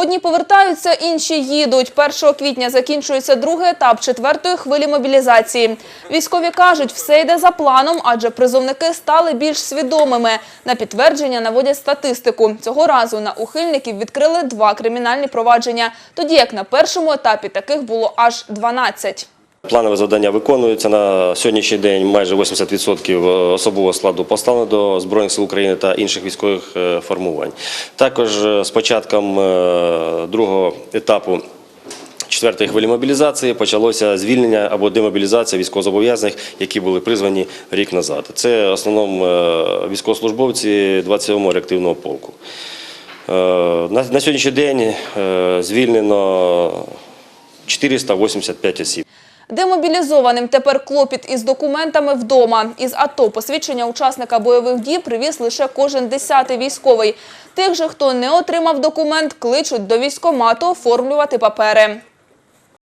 Одні повертаються, інші їдуть. 1 квітня закінчується другий етап четвертої хвилі мобілізації. Військові кажуть, все йде за планом, адже призовники стали більш свідомими. На підтвердження наводять статистику. Цього разу на ухильників відкрили два кримінальні провадження, тоді як на першому етапі таких було аж 12. Планове завдання виконуються. На сьогоднішній день майже 80% особового складу поставлено до Збройних сил України та інших військових е, формувань. Також е, з початком е, другого етапу четвертої хвилі мобілізації почалося звільнення або демобілізація військовозобов'язаних, які були призвані рік назад. Це в основному військовослужбовці 27-го реактивного полку. На сьогоднішній день звільнено 485 осіб. Демобілізованим тепер клопіт із документами вдома. Із АТО посвідчення учасника бойових дій привіз лише кожен десятий військовий. Тих же, хто не отримав документ, кличуть до військомату оформлювати папери.